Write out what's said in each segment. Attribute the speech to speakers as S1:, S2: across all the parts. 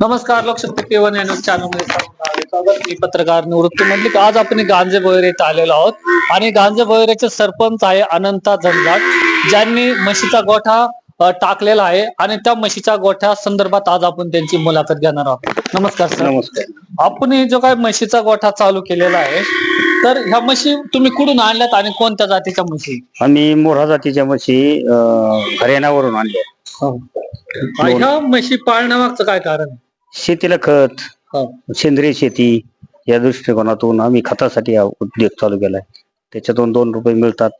S1: नमस्कार लोकशक्ती केवन या न्यूज चॅनलमध्ये स्वागत मी पत्रकार निवृत्ती मंडलिक आज आपण गांजे बहिरे येथे आलेलो आहोत. आणि गांजे बहिरेचे सरपंच आहे अनंता झंझाट ज्यांनी म्हशीचा गोठा टाकलेला आहे. आणि त्या म्हशीच्या गोठ्या संदर्भात आज आपण त्यांची मुलाखत घेणार आहोत. नमस्कार सर
S2: नमस्कार.
S1: आपण हे जो काय म्हशीचा गोठा चालू केलेला आहे तर ह्या म्हशी तुम्ही कुठून आणल्यात आणि कोणत्या जातीच्या म्हशी?
S2: आम्ही मोरा जातीच्या म्हशी हरियाणावरून आणल्या.
S1: आणि ह्या म्हशी पाळण्यामागचं काय कारण?
S2: शेतीला खत
S1: हो.
S2: सेंद्रिय शेती या दृष्टिकोनातून आम्ही खतासाठी हा उद्योग चालू केलाय त्याच्यातून दोन रुपये मिळतात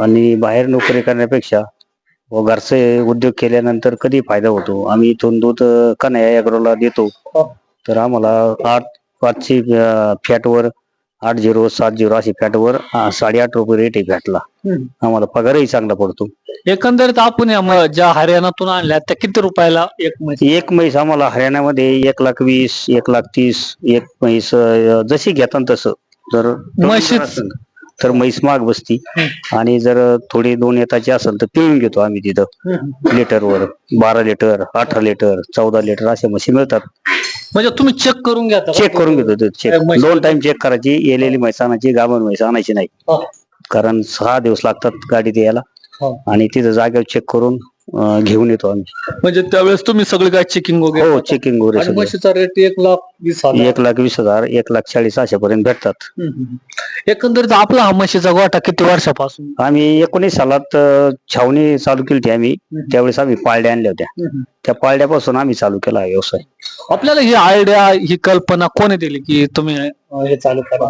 S2: आणि बाहेर नोकरी करण्यापेक्षा व घरचे उद्योग केल्यानंतर कधी फायदा होतो आम्ही इथून दूध कन्हैया अॅग्रोला देतो. तर आम्हाला आठ पाचशे फॅटवर आठ झिरो सात झिरो अशी फॅटवर अं, साडेआठ रुपये रेट आहे फॅटला
S1: हम्म.
S2: आम्हाला पगारही चांगला पडतो.
S1: एकंदरीत आपण या म- ज्या हरियाणातून आणल्या त्या किती रुपयाला एक म्हशी
S2: एक म्हैस आम्हाला हरियाणामध्ये एक लाख वीस एक लाख तीस एक म्हैस अं, जशी घेतात तसं. जर
S1: म्हशीच-
S2: तर म्हैस माग बसती. आणि जर थोडी दोन येताची असेल तर पिळून घेतो आम्ही तिथं. लिटरवर बारा लिटर अठरा लिटर चौदा लिटर अशा म्हशी मिळतात.
S1: म्हणजे तुम्ही चेक करून घ्या
S2: चेक करून घेतो ते चेक दोन टाइम चेक करायची येलेली म्हैस आणायची गाभण म्हैस आणायची नाही.
S1: हो.
S2: कारण सहा दिवस लागतात गाडीत यायला.
S1: हो.
S2: आणि तिथं जागेवर चेक करून अं, घेऊन येतो आम्ही
S1: म्हणजे त्यावेळेस तुम्ही सगळी काय चेकिंग वगैरे
S2: हो
S1: करता?
S2: चेकिंग वगैरे
S1: आणि
S2: सगळं.
S1: म्हशीचा रेट एक लाख वीस हजार
S2: एक लाख वीस हजार एक लाख चाळीस अशापर्यंत भेटतात
S1: हम्म, हम्म. एकंदरीत आपला हा म्हशीचा गोठा किती वर्षापासून
S2: आम्ही एकोणीस सालात अं, छावणी चालू केली होती आम्ही
S1: हम्म.
S2: त्यावेळेस आम्ही पाळड्या आणल्या होत्या त्या पाळड्यापासून आम्ही चालू केला हा व्यवसाय
S1: आपल्याला ही आयडिया ही कल्पना कोणी दिली की तुम्ही हे चालू करा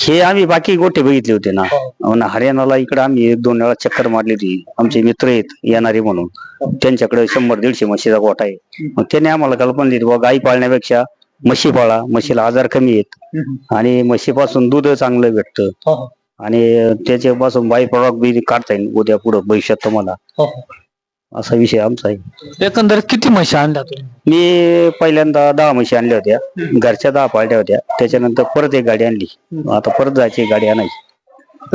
S2: हे आम्ही बाकी गोटे बघितले होते ना
S1: हो.
S2: ना, हरियाणाला इकडे आम्ही एक दोन वेळा चक्कर मारली होती आमचे मित्र आहेत येणारे म्हणून त्यांच्याकडे शंभर दीडशे म्हशीचा गोठा आहे मग त्याने आम्हाला कल्पना दिली बुवा गाई पाळण्यापेक्षा म्हशी पाळा म्हशीला आजार कमी आहेत. आणि म्हशीपासून दूध चांगलं भेटतं
S1: हो, हो.
S2: आणि त्याच्यापासून बाय प्रॉडक्ट बी काढता येईल उद्या पुढं भविष्यात तुम्हाला
S1: हो, हो.
S2: असा विषय आमचा आहे.
S1: एकंदरीत किती म्हशी आणल्या तुम्ही?
S2: मी पहिल्यांदा दहा म्हशी आणल्या होत्या. घरच्या दहा पाळट्या होत्या. त्याच्यानंतर परत एक गाडी आणली. आता परत जायची गाडी आणायची.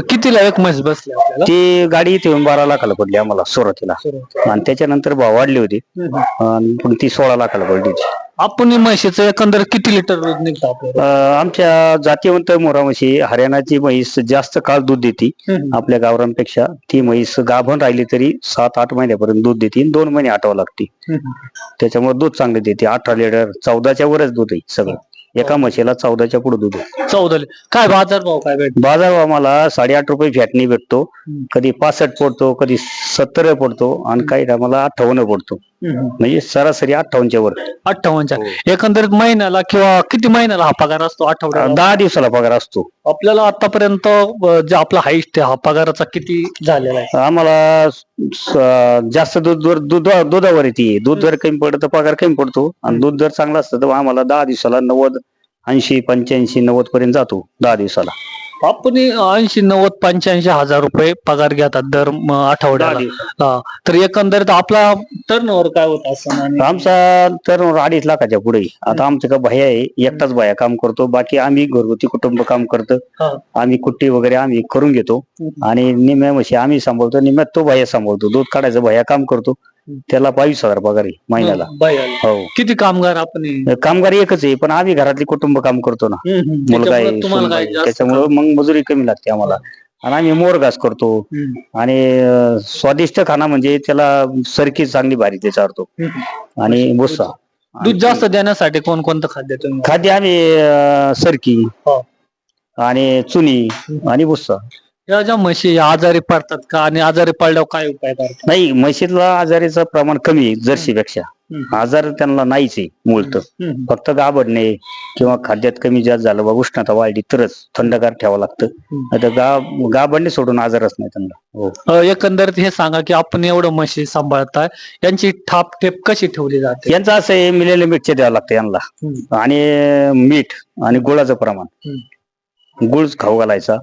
S1: कितीला एक म्हैस बसली आपल्याला?
S2: ती गाडी इथे येऊन बारा लाखाला पडली आम्हाला सुरुवातीला. आणि त्याच्यानंतर भाव वाढली होती. आणि पण ती सोळा लाखाला पडली होती.
S1: आपण म्हशीचं एकंदर किती लिटर दूध निघतं आपल्याला?
S2: अं, आमच्या जातीवंत मोरा म्हशी हरियाणाची म्हैस जास्त काळ दूध देते
S1: हम्म.
S2: आपल्या गावरांपेक्षा. ती म्हैस गाभण राहिली तरी सात आठ महिन्यापर्यंत दूध देते आणि दोन महिने आठावं लागते.
S1: हम्म.
S2: त्याच्यामुळे दूध चांगले देते. अठरा लिटर चौदाच्या वरच दूध आहे सगळं. एका म्हशीला चौदाच्या पुढे दूध आहे.
S1: चौदा लि- काय बाजार भाव काय भेट
S2: बाजार भाव आम्हाला साडेआठ रुपये फॅटनी भेटतो.
S1: हम्म.
S2: कधी पासष्ट पडतो कधी सत्तर पडतो आणि काही टायमाला अठ्ठावन्न पडतो. म्हणजे सरासरी अठ्ठावन्नच्या वर.
S1: अठ्ठावन्नच्या. एकंदरीत महिन्याला किंवा किती महिन्याला हा पगार असतो? आठवड्याला?
S2: दहा दिवसाला पगार असतो.
S1: आपल्याला आतापर्यंत जे आपला हाईस्ट आहे हा पगाराचा किती झालेला आहे?
S2: आम्हाला जास्त दूध दुधावर येते दूध जर कमी पडतं तर पगार कमी पडतो. आणि दूध जर चांगलं असतं तर आम्हाला दहा दिवसाला नव्वद ऐंशी पंच्याऐंशी नव्वद पर्यंत जातो दहा दिवसाला.
S1: आपण ऐंशी नव्वद पंच्याऐंशी हजार रुपये पगार घेतात दर म, आठवड्याला. हा. तर एकंदरीत आपला टर्न काय होत असं आणि
S2: आमचा तर अडीच लाखाच्या पुढे. आता आमचं का भया आहे एकटाच भया काम करतो. बाकी आम्ही घरगुती कुटुंब काम करतो.
S1: हा.
S2: आम्ही कुट्टी वगैरे आम्ही करून घेतो. आणि निम्या म्हशी आम्ही सांभाळतो निम्यात तो भया सांभाळतो. दूध काढायचं भया काम करतो. त्याला बावीस हजार पगार आहे महिन्याला. हो
S1: किती कामगार आपण?
S2: कामगार एकच आहे पण आम्ही घरातली कुटुंब काम करतो ना
S1: हम्म, हम्म.
S2: मुलगा
S1: त्याच्यामुळे
S2: आहे
S1: तुम्हाला
S2: सून
S1: काय
S2: आहे.
S1: जास्त
S2: त्याच्यामुळे मग मजुरी कमी लागते आम्हाला आणि आम्ही मोरघास करतो
S1: हम्म,
S2: आणि अं, स्वादिष्ट खाना म्हणजे त्याला सरकी चांगली भारी ते चारतो
S1: हम्म.
S2: आणि भुसा
S1: दूध जास्त देण्यासाठी कोणकोणतं खाद्य तुम्ही
S2: खाद्य आम्ही अं, सरकी
S1: हो.
S2: आणि चुनी आणि भुस्सा
S1: या ज्या म्हशी या आजारी पडतात का? आणि आजारी पडल्यावर काय उपाय करतात?
S2: नाही म्हशीतला आजारीचं प्रमाण कमी आहे जर्सीपेक्षा.
S1: हम्म.
S2: आजार त्यांना नाहीच आहे मूळत
S1: हम्म.
S2: फक्त गाबडणे किंवा खाद्यात कमी जास्त झालं बा उष्णता वाढली तरच थंडगार ठेवावं लागतं. आता गा गाबडणे सोडून आजारच नाही त्यांना. हो.
S1: अ, एकंदरीत हे सांगा की आपण एवढं म्हशी सांभाळताय यांची थाप ठेप कशी ठेवली जाते?
S2: यांचं असं आहे मिलेले मीठचे द्यावं लागतं यांना.
S1: हम्म.
S2: आणि मीठ आणि गुळाचं प्रमाण. गुळ खाऊ घालायचा.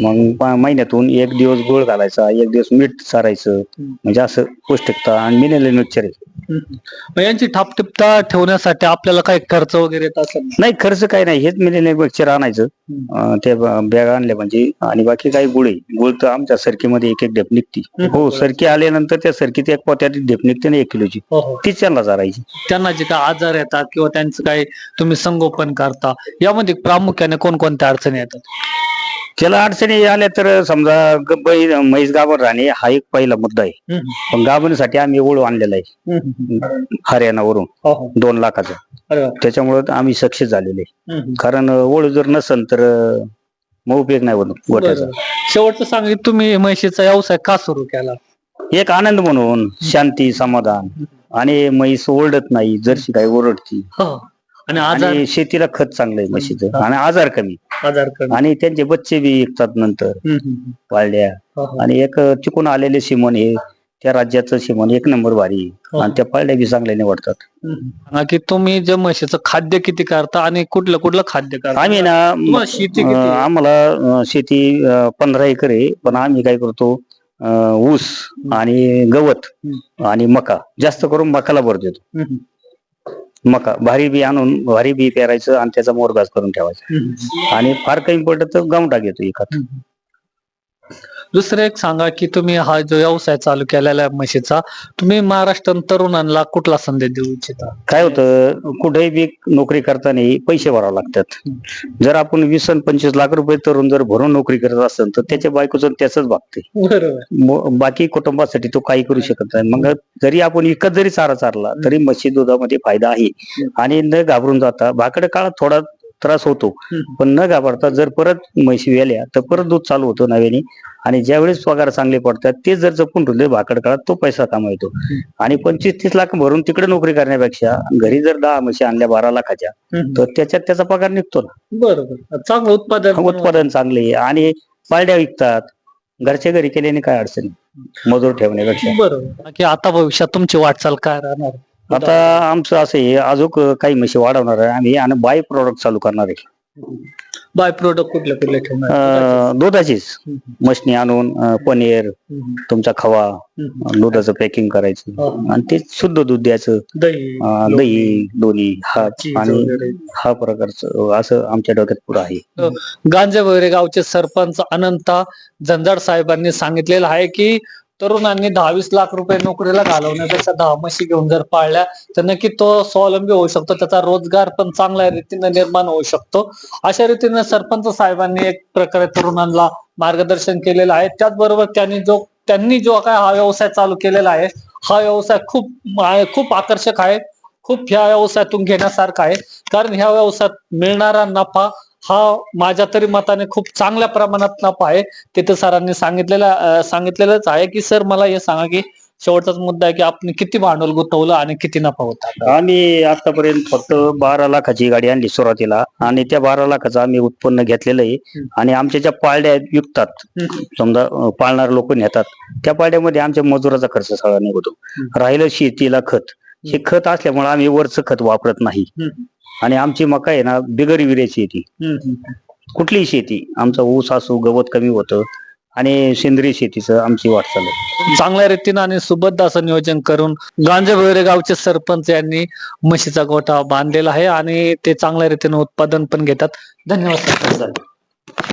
S2: मग महिन्यातून एक दिवस गुळ घालायचा एक दिवस मीठ चारायचं. म्हणजे असं पौष्टिकता आणि मिनेरल मिक्सचर.
S1: मग यांची थापटिपता ठेवण्यासाठी आपल्याला काही खर्च वगैरे येत असेल
S2: नाही खर्च काही नाही. हेच मिनेरल मिक्सचर आणायचं. अं, ते बॅगा आणल्या म्हणजे आणि बाकी काही गुळ आहे. गुळ तर आमच्या सरकीमध्ये एक एक ढेप निघती. हो सरकी आल्यानंतर त्या सरकीत एक पोत्यात ढेप निघते ना एक किलोची.
S1: हो हो.
S2: तीच त्यांना चारायची
S1: त्यांना जे काय आजार येतात किंवा त्यांचं काही तुम्ही संगोपन करता यामध्ये प्रामुख्याने कोणकोणत्या अडचणी येतात?
S2: त्याला अडचणी आल्या तर समजा ग- बै- म्हैस गाभण राहणे हा एक पहिला मुद्दा आहे. पण गाभणीसाठी आम्ही ओळू आणलेला आहे. हरियाणावरून
S1: हो हो
S2: दोन लाखाचा
S1: अरे वा.
S2: त्याच्यामुळे आम्ही सक्सेस झालेले आहे.
S1: हम्म.
S2: कारण ओळू जर नसन तर अं, मग उपयोग नाही होत गोट्याचा
S1: बरं. शेवटचं सांगित तुम्ही म्हशीचा व्यवसाय का सुरू केला
S2: एक आनंद म्हणून शांती समाधान आणि म्हैस ओरडत नाही जर्सी गाय ओरडती
S1: हो. आणि आजार
S2: आणि शेतीला खत चांगलं आहे म्हशीचं आणि आजार कमी
S1: आजार कमी
S2: आणि त्यांचे बच्चे बी विकतात नंतर
S1: हम्म. हम्म.
S2: वाळल्या
S1: हो, हो.
S2: आणि एक चिकून आलेले सिमन हे त्या राज्याचं सिमन एक नंबर भारी आहे.
S1: हो.
S2: आणि त्या पाळल्या बी चांगल्या निवडतात.
S1: सांगा की तुम्ही जे म्हशीचं खाद्य किती करता आणि कुठलं कुठलं खाद्य करता
S2: आम्ही ना
S1: तुम्हाला शेती किती
S2: अं,
S1: आहे?
S2: आम्हाला अं, शेती अं, पंधरा एकर आहे पण आम्ही काय करतो अं, ऊस आणि गवत आणि मका जास्त करून मकाला भर देतो
S1: हम्म.
S2: मका भारी बी आणून भारी बी पेरायचं आणि त्याचा मोरगाज करून ठेवायचा. आणि फार कमी पडलं तर गावठा घेतो एखाद.
S1: दुसरं एक सांगा की तुम्ही हा जो व्यवसाय चालू केलेला आहे म्हशीचा तुम्ही महाराष्ट्रात तरुणांना कुठला संदेश देऊ इच्छिता?
S2: काय होतं कुठेही बी नोकरी करताना पैसे भरावे लागतात. जर आपण वीस आणि पंचवीस लाख रुपये तरुण जर भरून नोकरी करत असेल तर त्याच्या बायकोचं त्याच म- बाकी कुटुंबासाठी तो काही करू शकत नाही. मग जरी आपण विकत जरी चारा चारला तरी म्हशी दुधामध्ये फायदा आहे. आणि न घाबरून जाता भाकड काळात थोडा त्रास होतो. पण न घाबरता जर परत म्हशी वेल्या तर परत दूध चालू होतं नव्याने. आणि ज्यावेळेस पगार चांगले पडतात ते जर जपून ठेवले भाकड काळात तो पैसा कमावतो. आणि पंचवीस तीस लाख भरून तिकडे नोकरी करण्यापेक्षा घरी जर दहा म्हशी आणल्या बारा लाखाच्या. तर त्याच्यात त्याचा पगार निघतो ना.
S1: बरोबर. चांगलं उत्पादन
S2: उत्पादन चांगले आणि पाळड्या विकतात. घरच्या घरी केल्याने काय अडचण नाही. मजूर ठेवण्यापेक्षा.
S1: बरोबर. आता भविष्यात तुमची वाटचाल काय राहणार?
S2: आता आमचं असं आहे अजून काही म्हशी वाढवणार आहे आम्ही आणि बाय प्रोडक्ट चालू करणार आहे
S1: बाय प्रोडक्ट कुठले कुठले ठेवणार
S2: अं, दुधाचीच. मशनी आणून अं, पनीर
S1: हम्म.
S2: तुमचा खवा
S1: हम्म.
S2: दुधाचं पॅकिंग करायचं
S1: हो.
S2: आणि ते शुद्ध दूध द्यायचं
S1: दही
S2: अं, दही दोन्ही हा
S1: चीज
S2: आणि
S1: वगैरे.
S2: हा प्रकारचं असं आमच्या डोक्यात पुढं आहे
S1: गांजे वगैरे गावचे सरपंच अनंता झंझाड साहेबांनी सांगितलेलं आहे की तरुणांनी दहावीस लाख रुपये नोकरीला घालवण्यापेक्षा दहा म्हशी घेऊन जर पाळल्या तर नक्की तो स्वावलंबी होऊ शकतो. त्याचा रोजगार पण चांगल्या रीतीने निर्माण होऊ शकतो. अशा रीतीने सरपंच साहेबांनी एक प्रकारे तरुणांना मार्गदर्शन केलेलं आहे. त्याचबरोबर त्यांनी जो त्यांनी जो काय हा व्यवसाय चालू केलेला आहे हा व्यवसाय खूप खूप आकर्षक आहे. खूप ह्या व्यवसायातून घेण्यासारखा आहे. कारण ह्या व्यवसायात मिळणारा नफा हा माझ्या तरी मताने खूप चांगल्या प्रमाणात नफा आहे तिथे सरांनी सांगितलेलं सांगितलेलंच आहे की सर मला हे सांगा की शेवटचाच मुद्दा आहे की आपण किती भांडवल गुंतवलं आणि किती नफा होता
S2: आम्ही आतापर्यंत फक्त बारा लाखाची गाडी आणली सुरुवातीला आणि त्या बारा लाखाचं आम्ही उत्पन्न घेतलेलं आहे. आणि आमच्या ज्या पाळड्या विकतात. समजा पाळणारे लोक नेतात त्या पाळड्यामध्ये आमच्या मजुराचा खर्च सगळा निघतो. राहिलं शेतीला खत हे खत असल्यामुळे आम्ही वरचं खत वापरत नाही. आणि आमची मका आहे ना बिगर येते
S1: हम्म.
S2: कुठलीही शेती आमचा ऊस असू गवत कमी होतं आणि सेंद्रिय शेतीचं आमची वाटचाल आहे
S1: चांगल्या रीतीनं आणि सुबद्ध असं नियोजन करून गांजे भैरे गावचे सरपंच यांनी म्हशीचा गोठा बांधलेला आहे आणि ते चांगल्या रीतीने उत्पादन पण घेतात धन्यवाद सरपंच साहेब.